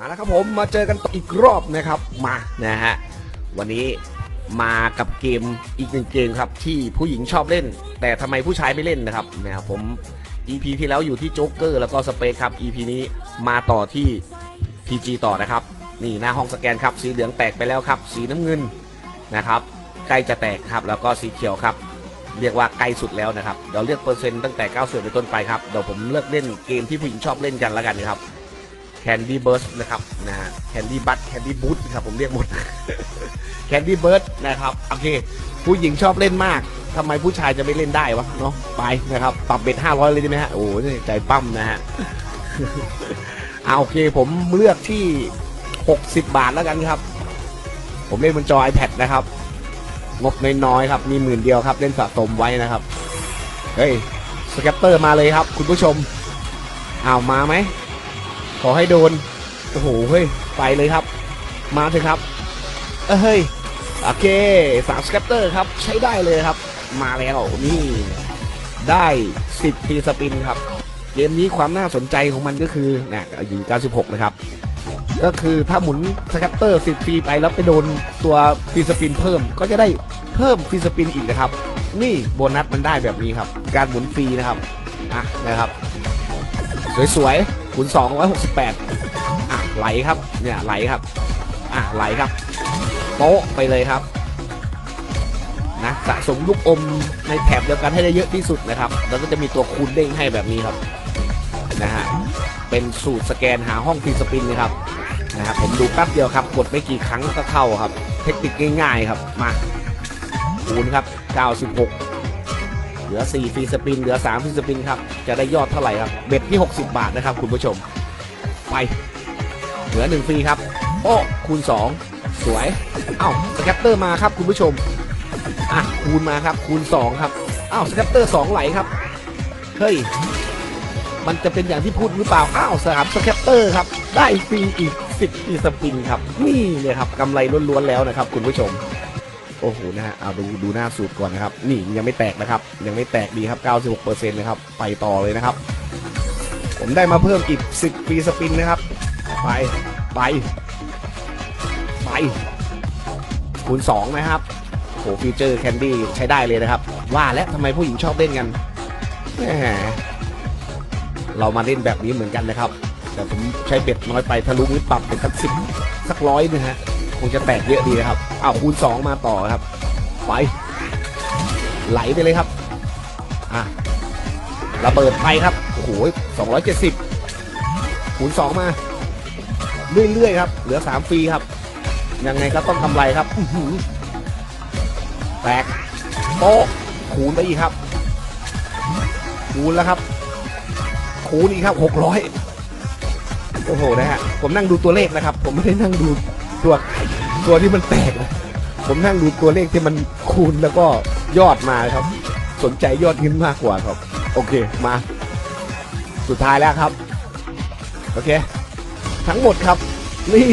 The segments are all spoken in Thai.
มาแล้วครับผมมาเจอกันอีกรอบนะครับมานะฮะวันนี้มากับเกมอีกหนึ่งเกมครับที่ผู้หญิงชอบเล่น แต่ทำไมผู้ชายไม่เล่นนะครับนะครับผม EP ที่แล้วอยู่ที่โจ๊กเกอร์แล้วก็สเปซครับ EP นี้มาต่อที่ PG ต่อนะครับ นี่หน้าห้องสแกนครับสีเหลืองแตกไปแล้วครับ สีน้ำเงินนะครับใกล้จะแตกครับแล้วก็สีเขียวครับ เรียกว่าใกล้สุดแล้วนะครับเดี๋ยวเลือกเปอร์เซ็นต์ตั้งแต่ 90เป็นต้นไปครับเดี๋ยวผมเลือกเล่นเกมที่ผู้หญิงชอบเล่นกันแล้วกันครับ Candy Burst นะครับนะฮะ Candy Bud Candy Boot ครับผมเรียกหมด Candy Burst นะครับ โอเค ผู้หญิงชอบเล่นมากทำไมผู้ชายจะไม่เล่นได้วะเนาะไปนะครับ ปรับเบ็ด500 เลยได้ไหมฮะ โอ้โหใจปั้มนะฮะเอาโอเคผมเลือกที่ 60 บาทแล้วกันครับ ผมเล่นบนจอ iPad นะครับ งบน้อยๆครับ มีหมื่นเดียวครับ เล่นสะสมไว้นะครับ เฮ้ยสแกปเตอร์มาเลยครับ คุณผู้ชมอ้าวมาไหม ขอให้โดน โอ้โห เฮ้ย ไปเลยครับ มาเถอะครับ เฮ้ย โอเคสามสแกปเตอร์ครับ ใช้ได้เลยครับ มาแล้ว นี่ ได้10ทีสปินครับ เกมนี้ความน่าสนใจของมันก็คือนะอยู่96 นะครับ ก็คือถ้าหมุนสแกปเตอร์10ฟรีไปแล้วไปโดนตัวฟีสปินเพิ่ม ก็จะได้เพิ่มฟีสปินอีกนะครับ นี่โบนัสมันได้แบบนี้ครับ การหมุนฟรีนะครับ อะนะครับ สวยๆ คูณ268อะไหลครับ เนี่ยไหลครับ อะไหลครับโป๊ะไปเลยครับ นะสะสมลูกอมในแถบเดียวกันให้ได้เยอะที่สุดนะครับ แล้วก็จะมีตัวคูณเด้งให้แบบนี้ครับ นะฮะ เป็นสูตรสแกนหาห้องฟรีสปินนะครับ นะครับผมดูแป๊บเดียวครับ กดไม่กี่ครั้งก็เข้าครับ เทคนิคง่ายๆครับ มาคูณครับ 96 เหลือ4ฟรีสปินเหลือ3ฟรีสปินครับจะได้ยอดเท่าไหร่ครับเบ็ดที่60 บาทนะครับ คุณผู้ชม ไป เหลือ1ฟรีครับ โอ้คูณ 2 สวยเอ้าสแคปเตอร์มาครับคุณผู้ชมอะคูณมาครับคูณ 2 ครับเอ้าสแคปเตอร์ 2 ไหลครับเฮ้ยมันจะเป็นอย่างที่พูดหรือเปล่า อ้าวสามสแคปเตอร์ครับ ได้ฟรีอีก 10ฟรีสปินครับ นี่เลยครับกำไรล้วนๆแล้วนะครับ คุณผู้ชม โอ้โหนะฮะเอาดูดูหน้าสูตรก่อนนะครับ นี่ยังไม่แตกนะครับ ยังไม่แตกดีครับ 96%นะครับ ไปต่อเลยนะครับ ผมได้มาเพิ่มอีก 10ฟรีสปินนะครับ ไปไปไปคูณ2นะครับโอ้โหฟีเจอร์แคนดี้ใช้ได้เลยนะครับ ว่าแล้วทำไมผู้หญิงชอบเล่นกันแหมเรามาเล่นแบบนี้เหมือนกันนะครับ แต่ผมใช้เบ็ดน้อยไปทะลุนิดปรับเป็นสักสิบสักร้อยนะฮะ คงจะแตกเยอะดีนะครับเอาคูณ2มาต่อครับ ไป ไหลไปเลยครับ อะระเบิดไปครับ โอ้โห270คูณ2มา เรื่อยๆครับ เหลือ 3 ฟรีครับ ยังไงก็ต้องกำไรครับแตกโป๊ะคูณไปอีกครับ คูณแล้วครับ คูณอีกครับ 600โอ้โหนะฮะ ผมนั่งดูตัวเลขนะครับ ผมไม่ได้นั่งดูตัว ตัวที่มันแตกนะผมนั่งดูตัวเลขที่มันคูณแล้วก็ยอดมาครับ สนใจยอดเงินมากกว่าครับ โอเคมา สุดท้ายแล้วครับ โอเค ทั้งหมดครับ นี่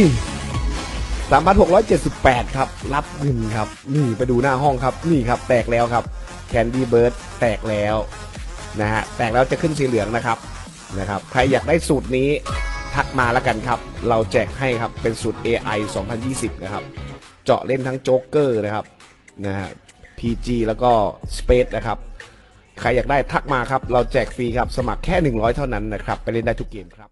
สามพันหกร้อยเจ็ดสิบแปดครับ รับเงินครับ นี่ไปดูหน้าห้องครับ นี่ครับ แตกแล้วครับแคนดี้เบิร์ดแตกแล้วนะฮะแตกแล้วจะขึ้นสีเหลืองนะครับนะครับ ใครอยากได้สูตรนี้ ทักมาแล้วกันครับ เราแจกให้ครับ เป็นสูตร AI 2020 นะครับ เจาะเล่นทั้งโจ๊กเกอร์นะครับ นะฮะ PG แล้วก็ Space นะครับ ใครอยากได้ทักมาครับ เราแจกฟรีครับ สมัครแค่ 100 เท่านั้นนะครับ ไปเล่นได้ทุกเกมครับ